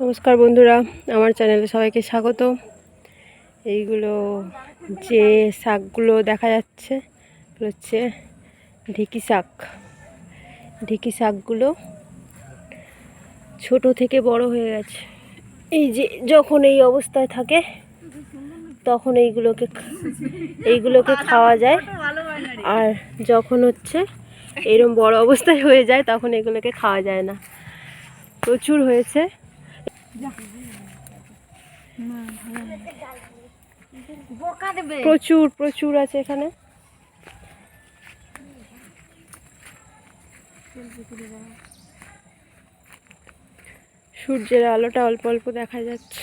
নমস্কার বন্ধুরা, আমার চ্যানেলে সবাইকে স্বাগত। এইগুলো যে শাকগুলো দেখা যাচ্ছে হচ্ছে ঢেকি শাক। ঢেকি শাকগুলো ছোট থেকে বড় হয়ে গেছে। এই যে যখন এই অবস্থায় থাকে, তখন এইগুলোকে এইগুলোকে খাওয়া যায়। আর যখন হচ্ছে এরম বড় অবস্থায় হয়ে যায়, তখন এগুলোকে খাওয়া যায় না। প্রচুর হয়েছে। প্রচুর প্রচুর আছে এখানে। সূর্যের আলোটা অল্প অল্প দেখা যাচ্ছে।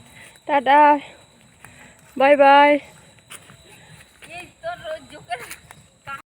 Tata bye bye.